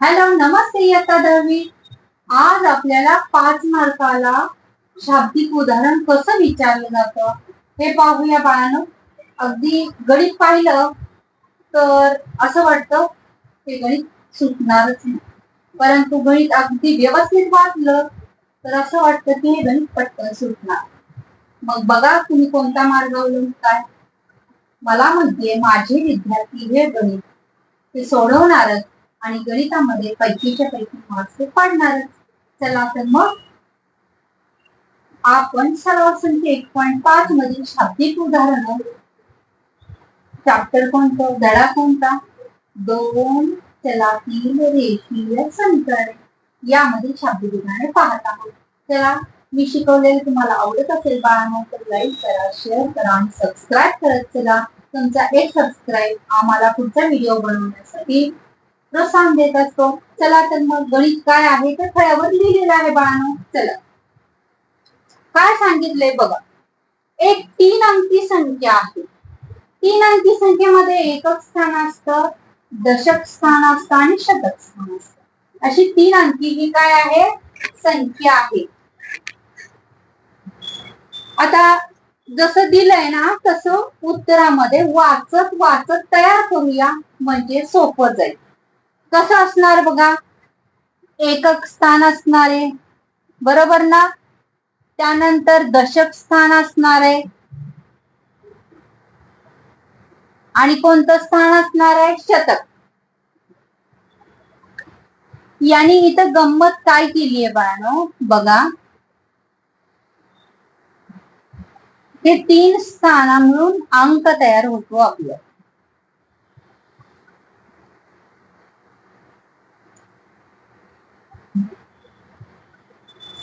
Hello नमस्ते इयत्ता दहावी. आज आपल्याला पाच मार्काला शाब्दिक उदाहरण कसं विचारलं जातं हे पाहूया बाळानं. अगदी गणित पाहिलं तर असं वाटतं हे गणित सुटणारच नाही. परंतु गणित अगदी व्यवस्थित वाचलं तर असं वाटतं की हे गणित पटकन सुटणार. मग बघा तुम्ही कोणता मार्ग अवलंबताय. मला म्हणते माझे विद्यार्थी हे गणित ते सोडवणारच आणि गणितामध्ये पैकीच्या पैकी मार्क्स ते पाडणारच. चला तर मग आपण सराव संख्या एक पॉईंट पाच मधील शाब्दिक उदाहरण चॅप्टर कोणतं? धडा कोणता? दोन चलातील रेखीय समीकरणे यामध्ये शाब्दिक उदाहरणे पाहत आहोत. चला मी शिकवलेलं तुम्हाला आवडत असेल बाळांना तर लाईक करा शेअर करा आणि सबस्क्राईब करत चला. तुमचा एक सबस्क्राईब आम्हाला पुढचा व्हिडिओ बनवण्यासाठी प्रोत्साहन देत असतो. चला तर मग गणित काय आहे ते फळ्यावर लिहिलेलं आहे बाळानो. चला. काय सांगितलंय बघा. एक तीन अंकी संख्या आहे. तीन अंकी संख्येमध्ये एकक स्थान असतं दशक स्थान असतं आणि शतक स्थान असतं. अशी तीन अंकी ही काय आहे? संख्या आहे. आता जसं दिलंय ना तसं उत्तरामध्ये वाचत वाचत तयार करूया. म्हणजे सोपं जाईल. कसं असणार बघा? एकक स्थान असणार आहे. बरोबर ना? त्यानंतर दशक स्थान असणार आहे. आणि कोणतं स्थान असणार आहे? शतक. यांनी इथं गंमत काय केली आहे बाळानो? बघा. हे तीन स्थाना मिळून अंक तयार होतो आपलं.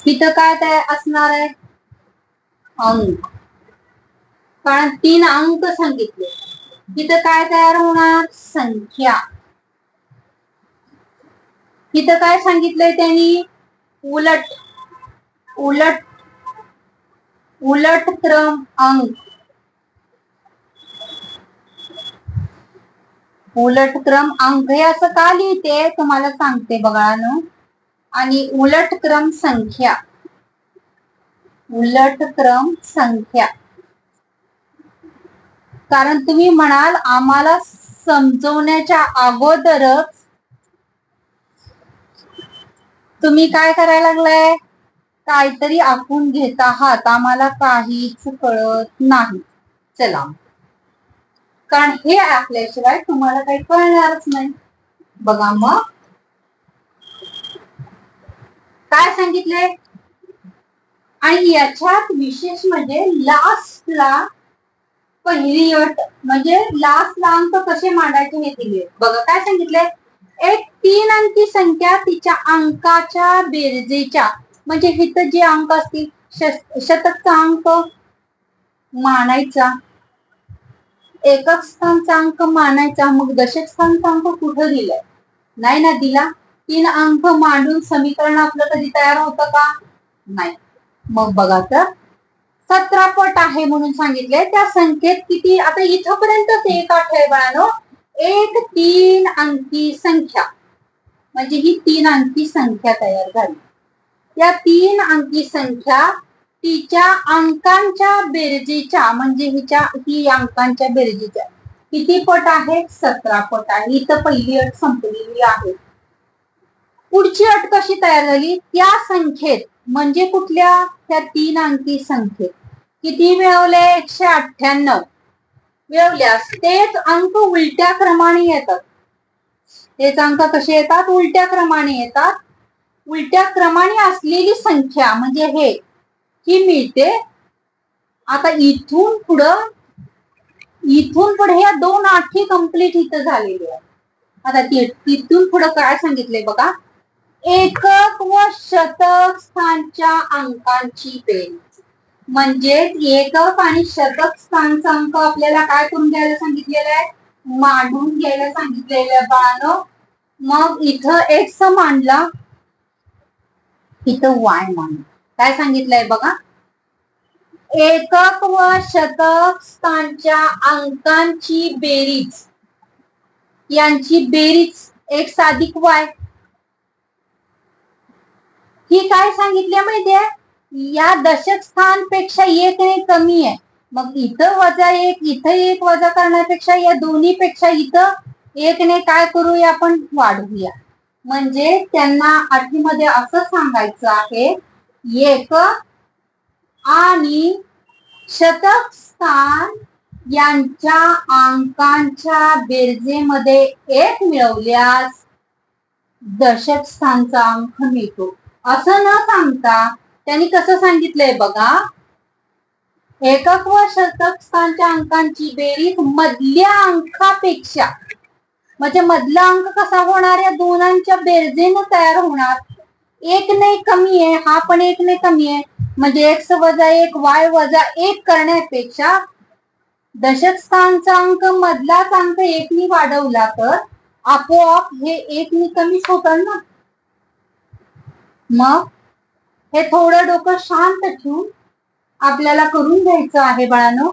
तिथं काय तयार असणार आहे? अंक कारण तीन अंक सांगितले. तिथं काय तयार होणार? संख्या. तिथं काय सांगितलंय त्यांनी? उलट. उलट. उलट क्रम अंक उलट क्रम अंक हे असं का लिहिते? तुम्हाला सांगते बघा ना आणि उलट क्रम संख्या. उलट क्रम संख्या. कारण तुम्ही म्हणाल आम्हाला समजवण्याच्या अगोदरच तुम्ही काय करायला लागलाय? काहीतरी आखून घेत आहात. आम्हाला काहीच कळत नाही. चला. कारण हे आखल्याशिवाय तुम्हाला काही कळणारच नाही. बघा मग. काय सांगितले? आणि याच्यात विशेष म्हणजे लास्टला पहिली अट म्हणजे लास्टला अंक कसे मांडायचे हे दिले. बघा काय सांगितले? एक तीन अंकी संख्या तिच्या अंकाच्या बेरजेच्या म्हणजे इथं जे अंक असतील शतकचा अंक मानायचा. एकक स्थानचा अंक मानायचा. मग दशक स्थानचा अंक कुठं दिलाय? नाही ना दिला. तीन अंक मांडून समीकरण आपलं कधी तयार होतं का? नाही. मग बघा तर सतरा पट आहे म्हणून सांगितले त्या संख्येत किती? आता इथपर्यंतच एक आठवय बाळानो. एक तीन अंकी संख्या. म्हणजे ही तीन अंकी संख्या तयार झाली. या तीन अंकी संख्या तिच्या अंकांच्या बेरजेच्या म्हणजे हिच्या ही अंकांच्या बेरजेच्या. किती पट आहे सतरा पट आहे. इथं पहिली अट संपलेली आहे. पुढची अट कशी तयार झाली? त्या संख्येत. म्हणजे कुठल्या? त्या तीन अंकी संख्येत. किती मिळवले? एकशे अठ्ठ्याण्णव. मिळवल्यास तेच अंक उलट्या क्रमाने येतात. तेच अंक कसे येतात? उलट्या क्रमाने येतात. उलट्या क्रमाने असलेली संख्या म्हणजे हे. ही मिळते? आता इथून पुढं इथून पुढे या दोन आठी कंप्लीट इथं झालेली आहे आता तिथून पुढं काय सांगितलंय बघा. एकक व शतक स्थानच्या अंकांची बेरीज. म्हणजेच एकक आणि शतक स्थानचा अंक आपल्याला काय करून घ्यायला सांगितलेलं आहे? मांडून घ्यायला सांगितलेलं आहे बाळानं. मग इथं एक्स मांडला. इथं वाय मांडला. काय सांगितलंय बघा? एकक व शतक स्थानच्या अंकांची बेरीज. यांची बेरीज एक्स अधिक वाय ही काय सांगितली माहितीये या दशक स्थानपेक्षा एक ने कमी आहे. मग इथं वजा एक इथं एक वजा करण्यापेक्षा या दोन्ही पेक्षा इथं एक ने काय करूया आपण? वाढवूया. म्हणजे त्यांना आठवीमध्ये असं सांगायचं आहे एक आणि शतक स्थान यांच्या अंकांच्या बेरजेमध्ये एक मिळवल्यास दशक स्थानचा अंक मिळतो. असं न सांगता त्यांनी कसं सांगितलंय बघा. एकक व शतक स्थानच्या अंकांची बेरीज मधल्या अंकापेक्षा म्हणजे मधला अंक कसा होणार या दोनांच्या बेरजेनं तयार होणार. एक नाही कमी आहे हा पण एक नाही कमी आहे. म्हणजे एक्स वजा एक वाय वजा एक करण्यापेक्षा दशक स्थानचा अंक मधलाच अंक एकनी वाढवला तर आपोआप हे एकनी कमीच होतात ना. मग हे थोडं डोकं शांत ठेवून आपल्याला करून घ्यायचं आहे बाळानो.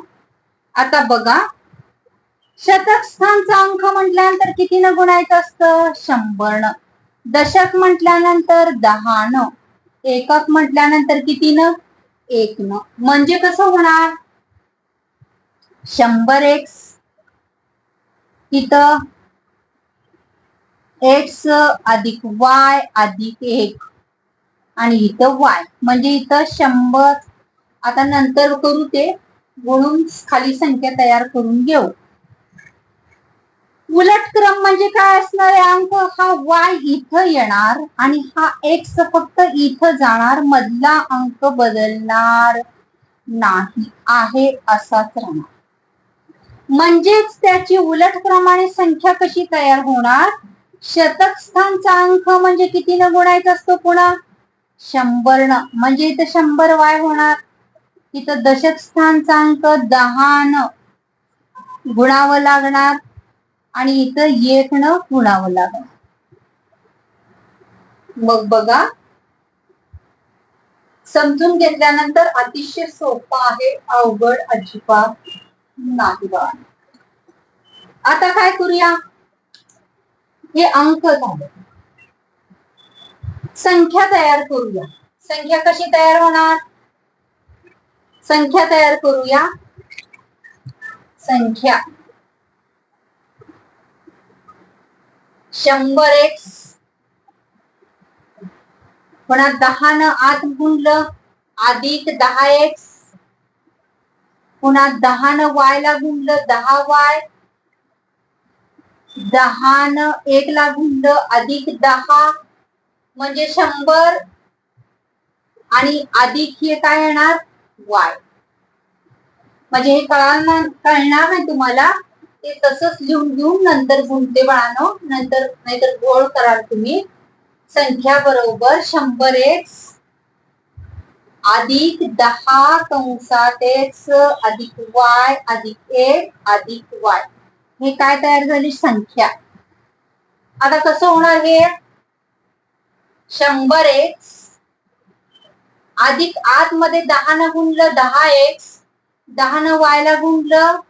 आता बघा शतक स्थानचा अंक म्हटल्यानंतर किती न गुणायचं असतं? शंभर न. दशक म्हटल्यानंतर दहा न. एकक म्हटल्यानंतर किती न एक न. म्हणजे कसं होणार? शंभर एक्स इथं एक्स अधिक वाय अधिक एक. आणि इथं वाय. म्हणजे इथं शंभर. आता नंतर करू ते. गुणून खाली संख्या तयार करून घेऊ. उलट क्रम म्हणजे काय असणार आहे अंक? हा वाय इथं येणार आणि हा एक्स फक्त इथं जाणार. मधला अंक बदलणार नाही. आहे असाच राहणार. म्हणजेच त्याची उलट क्रमाने संख्या कशी तयार होणार? शतक स्थानचा अंक म्हणजे किती गुणायचा असतो पुन्हा? शंभर म्हणजे इथं शंभर वाय होणार. इथं दशक स्थानचा अंक दहा गुणावं लागणार आणि इथं येकण गुणावं लागणार. मग बघा. समजून घेतल्यानंतर अतिशय सोपं आहे अवघड अजिबात नाही बा. आता काय करूया? हे अंक झाले. संख्या तयार करूया. संख्या कशी तयार होणार? संख्या तयार करूया. संख्या. शंभर एक्स पुन्हा दहा न आत गुणलं. अधिक दहा एक्स पुन्हा दहा न वाय ला गुणलं. दहा वाय. दहा न एक ला गुणलं. अधिक दहा. म्हणजे शंभर आणि अधिक हे काय येणार? वाय. म्हणजे हे कळणार कळणार नाही तुम्हाला? ते तसंच लिहून घेऊन नंतर गुणते बाळानो. नंतर नाहीतर गोळ कराल तुम्ही. संख्या बरोबर शंभर एक्स अधिक दहा कंसात एक्स अधिक वाय अधिक एक अधिक वाय हे काय तयार झाली? संख्या. आता कसं होणार हे? शंभर एक्स अधिक आतमध्ये दहा न गुणलं दहा एक्स दहा न वायला गुणलं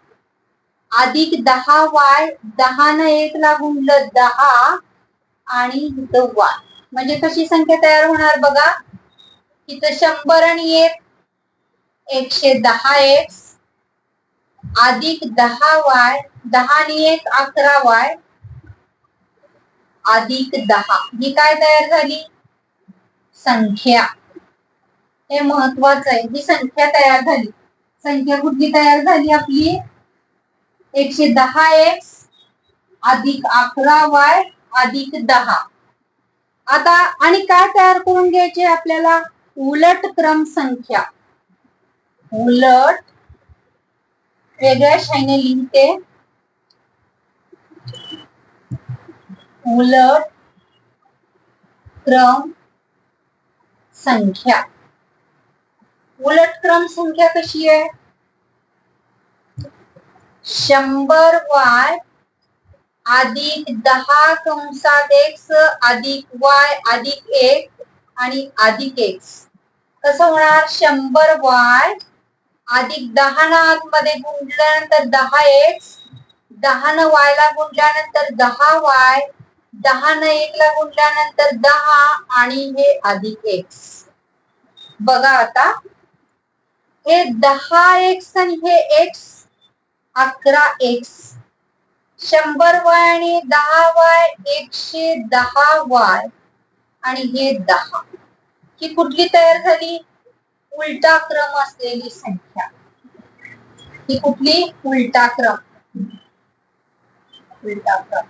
अधिक दहा वाय दहा न एक ला गुणलं दहा आणि इथं वाय म्हणजे कशी संख्या तयार होणार बघा? इथं शंभर आणि एक एकशे दहा एक्स अधिक दहा वाय दहा आणि एक अकरा वाय अधिक दहा. ही काय तयार झाली? संख्या. हे महत्वाचं आहे. ही संख्या तयार झाली. संख्या कुठली तयार झाली आपली? एकशे दहा एक्स अधिक अकरा वाय अधिक दहा. आता आणि काय तयार करून घ्यायचे आपल्याला? उलट क्रम संख्या. उलट वेगळ्या शाईने लिहिते. उलट क्रम संख्या. उलट क्रम संख्या कशी आहे? शंभर वाय अधिक दहा कंसात एक्स अधिक वाय अधिक एक आणि अधिक एक्स. कसं होणार? शंभर वाय अधिक दहा न आतमध्ये गुंडल्यानंतर दहा एक्स दहा न वायला गुंडल्यानंतर दहा वाय दहा न एक ला गुंडल्यानंतर दहा आणि हे अधिक एक्स बघा आता. हे दहा एक्स आणि हे एक्स अकरा एक्स शंभर वाय आणि दहा वाय एकशे दहा वाय आणि हे दहा. ही कुठली तयार झाली? उलटा क्रम असलेली संख्या. ही कुठली? उलटा क्रम. उलटा क्रम.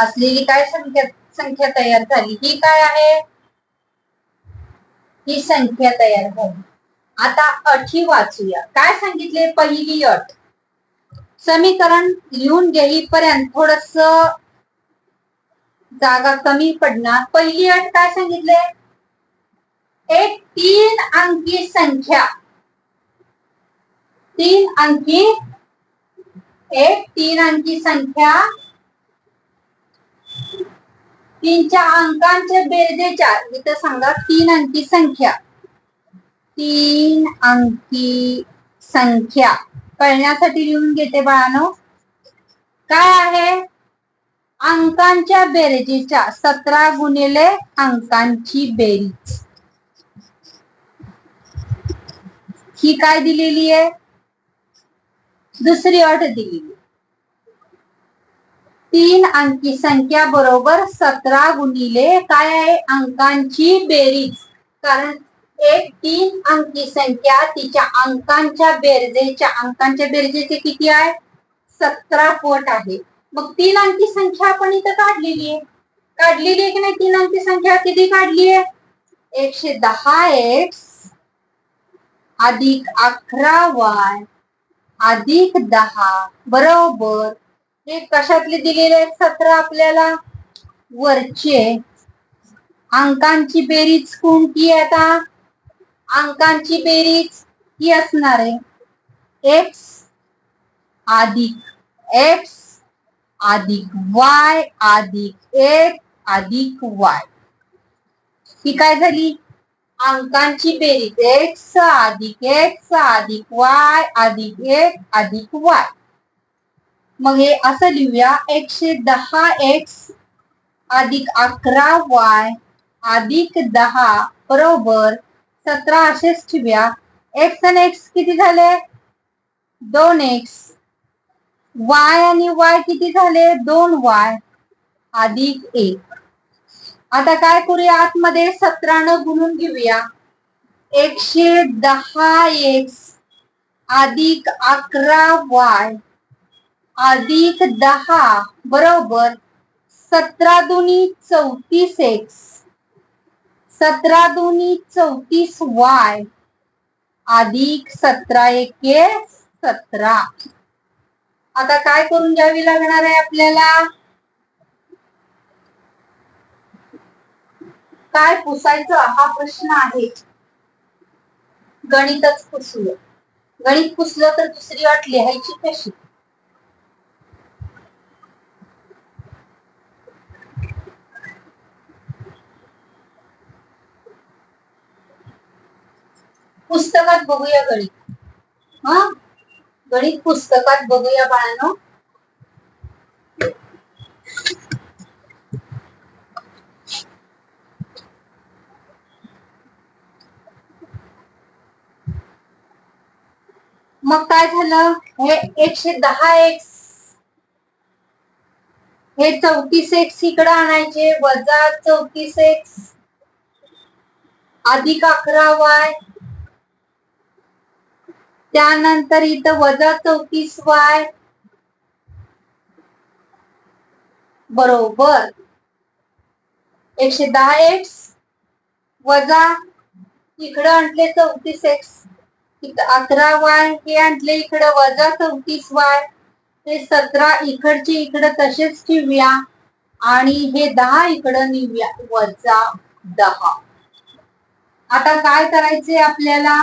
असलेली काय संख्या संख्या तयार झाली? ही काय आहे? ही संख्या तयार झाली. आता अटी वाचूया. काय सांगितले? पहिली अट. समीकरण लिहून घेईपर्यंत थोडस जागा कमी पडणार. पहिली अट काय सांगितले? एक तीन अंकी संख्या. तीन अंकी एक तीन अंकी संख्या तीनच्या अंकांच्या बेरजेच्या इथं सांगा तीन अंकी संख्या. तीन अंकी संख्या. कळण्यासाठी लिहून घेते बाळानो. काय आहे? अंकांच्या बेरजेच्या सतरा गुणिले अंकांची बेरीज. ही काय दिलेली आहे? दुसरी अट दिलेली तीन अंकी संख्या बरोबर सतरा गुणिले काय आहे? अंकांची बेरीज. कारण एक तीन अंकी संख्या तिच्या अंकांच्या बेरजेच्या अंकांच्या बेरजेचे किती आहे? सतरा पट आहे. मग तीन अंकी संख्या आपण इथं काढलेली आहे. काढलेली आहे की नाही? तीन अंकी संख्या किती काढली आहे? एकशे दहा एक्स अधिक अकरा वाय अधिक दहा बरोबर हे कशातले दिलेले आहेत सतरा आपल्याला? वरचे अंकांची बेरीज कोणती आहे आता? अंकांची बेरीज ही असणार आहे. एक्स अधिक एक्स अधिक वाय अधिक एक अधिक वाय ही काय झाली? अंकांची बेरीज. एक्स अधिक एक्स अधिक वाय अधिक एक अधिक वाय मग हे असं लिहूया एकशे दहा एक्स अधिक अकरा वाय अधिक दहा बरोबर सतरा असेच ठेवूया. एक्स आणि एक्स किती झाले? दोन एक्स वाय आणि वाय किती झाले? दोन वाय अधिक एक. आता काय करूया? आतमध्ये सतरानं गुणून घेऊया. एकशे दहा एक्स अधिक अकरा वाय अधिक दहा बरोबर सतरा दोन्ही चौतीस एक्स. सतरा दोन्ही चौतीस वाय. अधिक सतरा एके सतरा. आता काय करून घ्यावी लागणार आहे आपल्याला? काय पुसायचं? हा प्रश्न आहे. गणितच पुसलं. गणित पुसलं तर दुसरी वाट लिहायची कशी? पुस्तकात बघूया गणित. हा? गणित पुस्तकात बघूया बाळानो. मग काय झालं? हे एकशे दहा एक्स हे चौतीस एक्स इकडं आणायचे. वजा चौतीस एक्स अधिक अकरा वाय त्यानंतर इथं वजा चौतीस वाय. बरोबर. एकशे दहा एक्स वजा इकडं आणले चौतीस एक्स इथं अकरा वाय हे आणले इकडं वजा चौतीस वाय. हे सतरा इकडचे इकडं तसेच ठेवूया. आणि हे दहा इकडं नेऊया. वजा दहा. आता काय करायचे आपल्याला?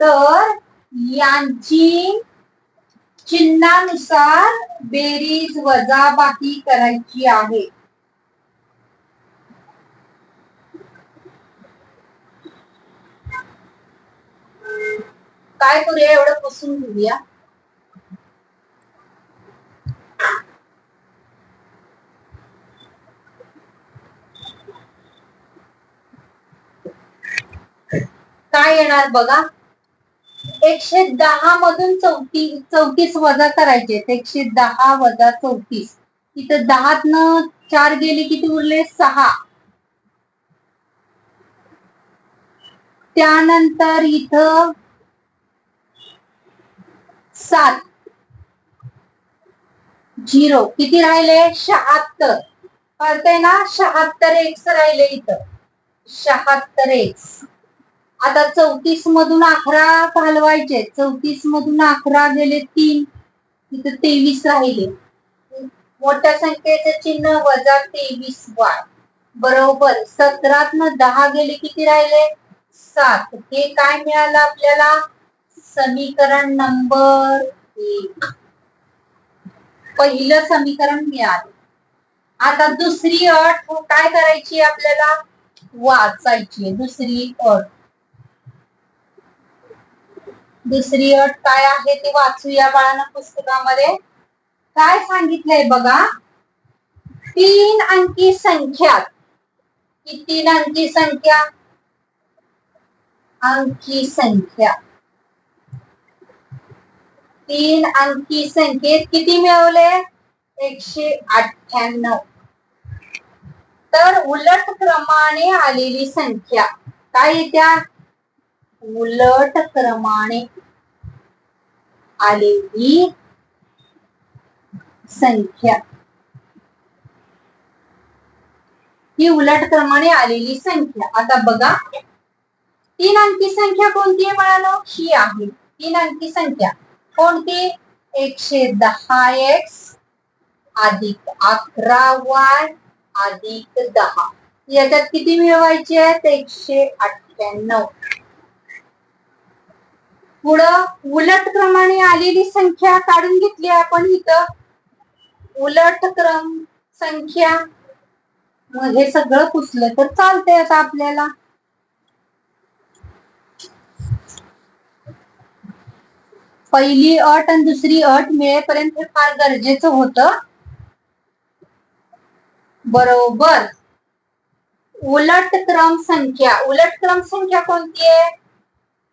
तर यांची चिन्हानुसार बेरीज वजाबाकी करायची आहे. काय करूया एवढं पुसून घेऊया. काय येणार बघा. एकशे दहा मधून चौती चौतीस वजा करायचे. एकशे दहा वजा चौतीस. इथं न चार गेले किती उरले? सहा. त्यानंतर इथं सात. झिरो. किती राहिले? शहात्तर. कळतंय ना? शहात्तर एक्स राहिले इथं. शहात्तर एक्स. आता चौतीस मधून अकरा घालवायचे चौतीस मधून अकरा गेले तीन. तिथे तेवीस राहिले. मोठ्या संख्येचे चिन्ह वजा तेवीस वाय. बरोबर. सतरातनं दहा गेले किती राहिले? सात. हे काय मिळालं आपल्याला? समीकरण नंबर एक. पहिलं समीकरण मिळालं. आता दुसरी अट काय करायची आपल्याला? वाचायची. दुसरी अट. दुसरी अट काय आहे ते वाचूया बाळांना पुस्तकामध्ये. काय सांगितलंय बघा? तीन अंकी संख्या. ही तीन अंकी संख्या? अंकी संख्या. तीन अंकी संख्येत किती मिळवले? एकशे अठ्ठ्याण्णव. तर उलट क्रमाने आलेली संख्या. काय येत्या? उलट क्रमाने आलेली संख्या. ही उलट क्रमाने आलेली संख्या. आता बघा. तीन अंकी संख्या कोणती आहे म्हणालो ही आहे. तीन अंकी संख्या. कोणती? एकशे दहा एक्स अधिक अकरा वाय अधिक दहा. याच्यात किती मिळवायचे आहेत एकशे अठ्ठ्याण्णव. पुढं उलट क्रमाने आलेली संख्या काढून घेतली आपण इथं. उलट क्रम संख्या. मग हे सगळं पुसलं तर चालतंय आता आपल्याला. पहिली अट आणि दुसरी अट मिळेपर्यंत हे फार गरजेचं होतं. बरोबर. उलट क्रम संख्या. उलट क्रम संख्या कोणती आहे?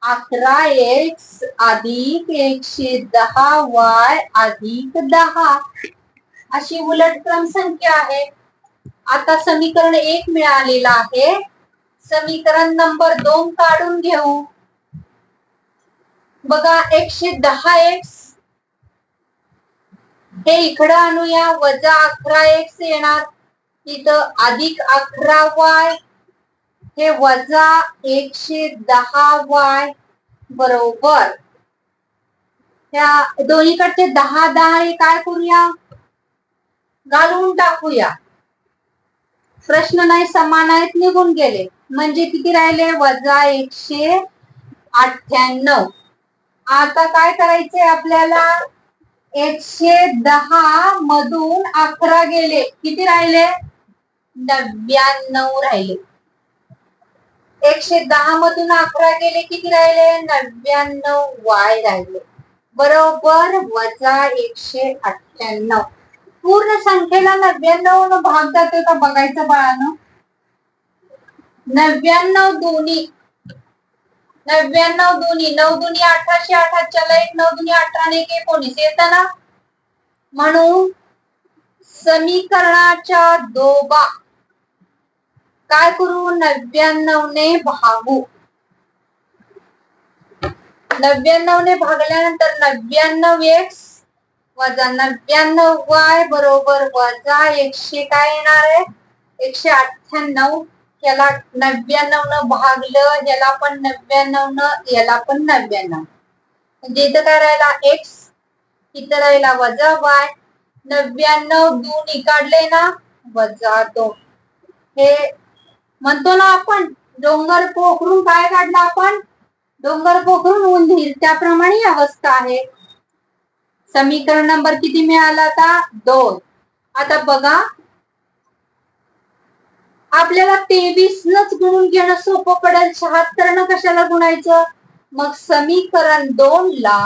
अकरा एक्स अधिक एकशे दहा वाय अधिक दहा. अशी उलट क्रम संख्या आहे. आता समीकरण एक मिळालेलं आहे. समीकरण नंबर दोन काढून घेऊ. बघा एकशे दहा एक्स हे इकडं आणूया. वजा अकरा एक्स येणार. तिथं अधिक अकरा वाय हे वजा एकशे दहा वाय बरोबर. त्या दोन्हीकडचे दहा दहा हे काय करूया? घालून टाकूया. प्रश्न नाही समान आहेत निघून गेले. म्हणजे किती राहिले? वजा एकशे अठ्ठ्याण्णव. आता काय करायचे आपल्याला? एकशे दहा मधून अकरा गेले. किती राहिले? नव्याण्णव राहिले. एकशे दहा मधून अकरा गेले किती राहिले? नव्याण्णव वाय राहिले. बरोबर वजा एकशे अठ्ठ्याण्णव. पूर्ण संख्येला नव्याण्णव भाग जातोय का बघायचं बाळानं? नव्याण्णव दोन्ही. नव्याण्णव दोन्ही. नऊ दुनी अठराशे अठ्ठाच्याला एक नऊ दुनी अठरा एक एकोणीस. येत ना? म्हणून समीकरणाच्या दोबा. काय करू? नव्याण्णव ने भागू. नव्याण्णव ने भागल्यानंतर नव्याण्णव एक्स वजा नव्याण्णव वाय बरोबर वजा एकशे काय येणार आहे? एकशे अठ्ठ्याण्णव. याला नव्याण्णव न भागलं याला पण नव्याण्णव न याला पण नव्याण्णव म्हणजे इथं काय राहिला? एक्स इथं राहिला वजा वाय नव्याण्णव दोन काढले ना? वजा दोन. हे म्हणतो ना आपण डोंगर पोखरून काय काढलं आपण? डोंगर पोखरून उंदीर. त्याप्रमाणे अवस्था आहे. समीकरण नंबर किती मिळाला आता? दोन. आता बघा. आपल्याला तेवीस नच गुणून घेणं सोपं पडेल. शहात्तर न कशाला गुणायचं? मग समीकरण दोन ला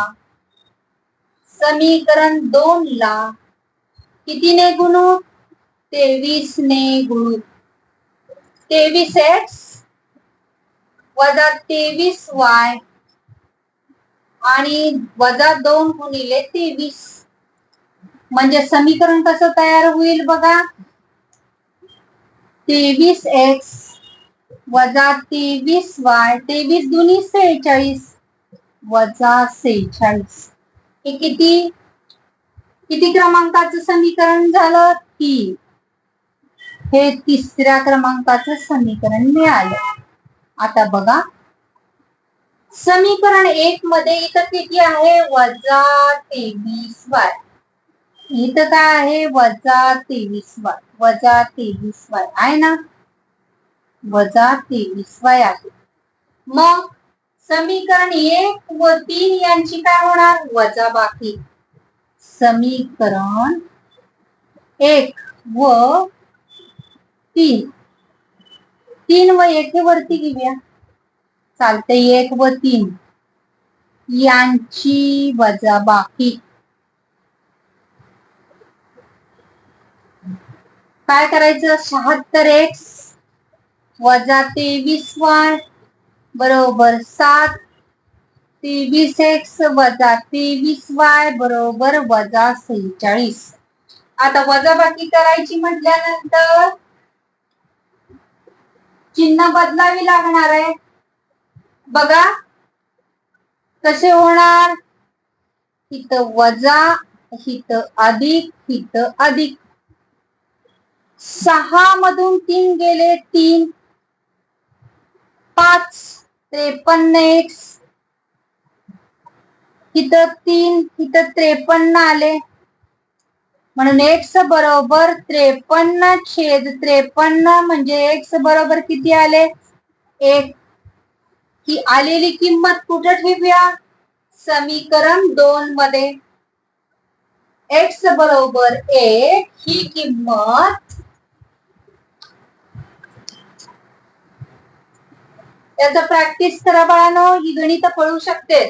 समीकरण दोन ला कितीने गुणू? तेवीस ने गुणू. तेवीस एक्स वजा तेवीस वाय आणि वजा दोन गुणिले तेवीस. म्हणजे समीकरण कसं तयार होईल बघा? तेवीस एक्स वजा तेवीस वाय तेवीस दोन्ही सेहेचाळीस वजा सेहेचाळीस. हे किती? किती क्रमांकाचं समीकरण झालं? तीन. हे तिसऱ्या क्रमांकाचं समीकरण मिळालं. आता बघा. समीकरण एक मध्ये इथं किती आहे? वजा तेवीस वाय इथं काय आहे? वजा तेवीस वाय वजा तेवीस वाय आहे ना? वजा तेवीस वाय आहे. मग समीकरण एक व तीन यांची काय होणार? वजा बाकी. समीकरण एक व तीन तीन व एकेवरती वरती घेऊया. चालते एक व तीन. यांची वजा बाकी. काय करायचं? शहात्तर एक्स वजा तेवीस वाय बरोबर सात. तेवीस एक्स वजा तेवीस वाय बरोबर वजा सेहेचाळीस. आता वजाबाकी करायची म्हटल्यानंतर चिन्ह बदलावी लागणार आहे. बघा कसे होणार? इथं वजा हित अधिक हित अधिक. सहा मधून तीन गेले तीन. पाच त्रेपन्न एक्स इथं तीन इथं त्रेपन्न आले. म्हणून एक्स बरोबर त्रेपन्न छेद त्रेपन्न म्हणजे एक्स बरोबर किती आले? एक. ही आलेली किंमत कुठं ठेवूया? समीकरण दोन मध्ये. एक्स बरोबर एक ही किंमत त्याचा प्रॅक्टिस करा बाळानो ही गणित पळू शकते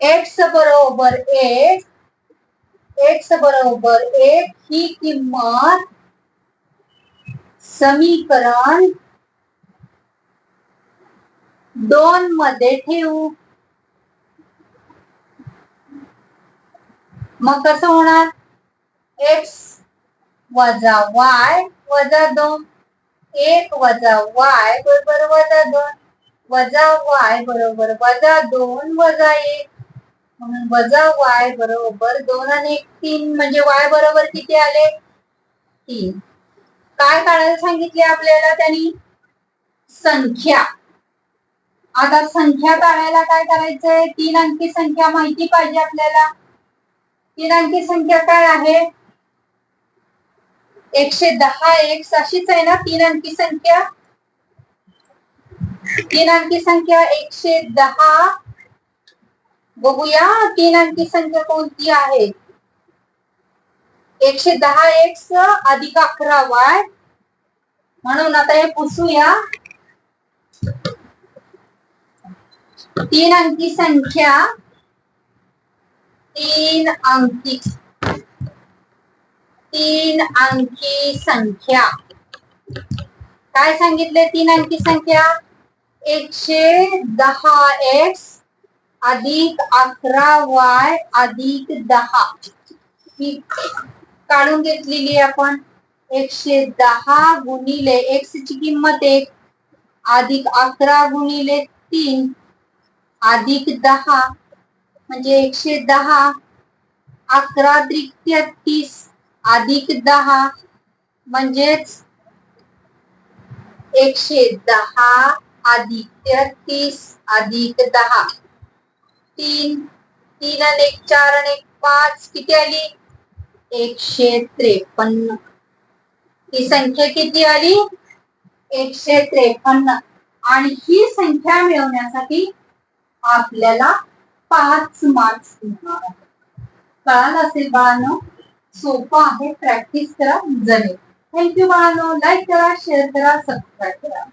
एक्स बरोबर एक एक्स बरोबर एक ही किंमत समीकरण दोन मध्ये ठेवू. मग कसं होणार? एक्स वजा वाय वजा दोन. एक वजा वाय बरोबर वजा दोन. वजा वाय बरोबर वजा दोन वजा एक. म्हणून वजा वाय बरोबर दोन आणि एक तीन म्हणजे वाय बरोबर किती आले? तीन. काय काढायला सांगितले आपल्याला त्यांनी? संख्या. आता संख्या काढायला काय करायचंय? तीन अंकी संख्या माहिती पाहिजे आपल्याला. तीन अंकी संख्या काय आहे? एकशे दहा एक्स अशीच आहे ना तीन अंकी संख्या? तीन अंकी संख्या एकशे दहा बघूया. तीन अंकी संख्या कोणती आहे? एकशे दहा एक्स अधिक अकरा वाय म्हणून आता हे पुसूया. तीन अंकी संख्या. तीन अंकी. तीन अंकी संख्या. काय सांगितले तीन अंकी संख्या? एकशे दहा एक्स अधिक अकरा वाय अधिक दहा. ही काढून घेतलेली आपण. एकशे दहा गुणिले एक्स ची किंमत एक. अधिक अकरा गुणिले तीन. अधिक दहा म्हणजे एकशे दहा. अकरा त्रिक तीस अधिक दहा म्हणजेच एकशे दहा अधिक तीस अधिक दहा. तीन तीन आणि एक चार आणि एक पाच किती आली? एकशे त्रेपन्न. ही संख्या किती आली? एकशे त्रेपन्न. आणि ही संख्या मिळवण्यासाठी आपल्याला पाच मार्क्स मिळणार कळालं असेल बाळांनो? सोपं आहे. प्रॅक्टिस करा. जमेल. थँक्यू बाळांनो. लाईक करा शेअर करा सबस्क्राईब करा.